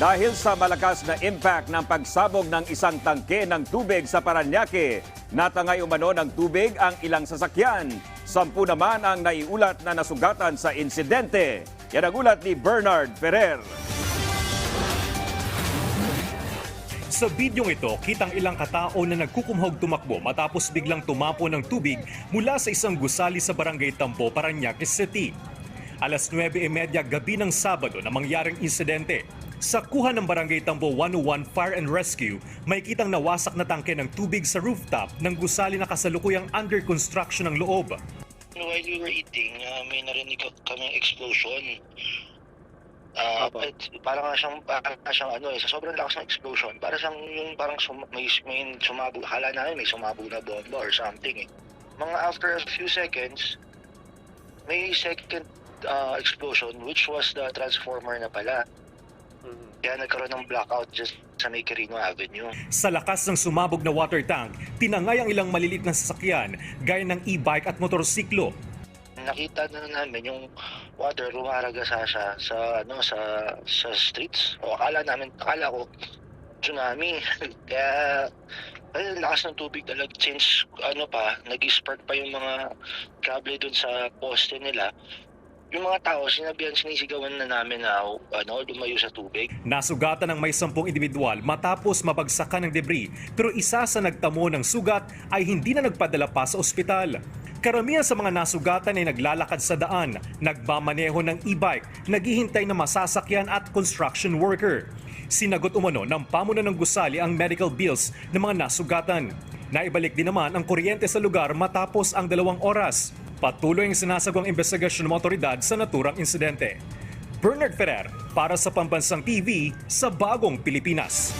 Dahil sa malakas na impact ng pagsabog ng isang tangke ng tubig sa Paranaque, natangay umano ng tubig ang ilang sasakyan. Sampu naman ang naiulat na nasugatan sa insidente. Yan ang ulat ni Bernard Ferrer. Sa bidyong ito, kitang ilang katao na nagkukumhog tumakbo matapos biglang tumapo ng tubig mula sa isang gusali sa Barangay Tampo, Paranaque City. Alas 9.30 gabi ng Sabado na mangyaring insidente. Sa kuha ng Barangay Tampo 101 Fire and Rescue, may kitang nawasak na tangke ng tubig sa rooftop ng gusali na kasalukuyang under construction ng loob. While we were eating, uh, may narinig kaming explosion. Ah, Apo. at parang nga siyang, parang nga siyang ano eh, sa sobrang lakas ng explosion, parang siyang yung parang sum, may, may sumabog, hala namin may sumabog na bomba or something eh. Mga after a few seconds, may second ah, explosion which was the transformer na pala. Kaya nagkaroon ng blackout just sa May Quirino Avenue. Sa lakas ng sumabog na water tank, tinangay ang ilang malilit na sasakyan gaya ng e-bike at motorsiklo. nakita na namin yung water rumaragasa siya sa ano sa sa streets. O akala namin akala ko tsunami. Kaya ay lakas ng tubig talaga since ano pa nag-spark pa yung mga kable dun sa poste nila. Yung mga tao sinabihan sinisigawan na namin na ano lumayo sa tubig. Nasugatan ng may sampung individual matapos mabagsakan ng debris pero isa sa nagtamo ng sugat ay hindi na nagpadala pa sa ospital. Karamihan sa mga nasugatan ay naglalakad sa daan, nagmamaneho ng e-bike, naghihintay na masasakyan at construction worker. Sinagot umano ng pamuno ng gusali ang medical bills ng mga nasugatan. Naibalik din naman ang kuryente sa lugar matapos ang dalawang oras. Patuloy ang sinasagawang investigasyon ng otoridad sa naturang insidente. Bernard Ferrer para sa Pambansang TV sa Bagong Pilipinas.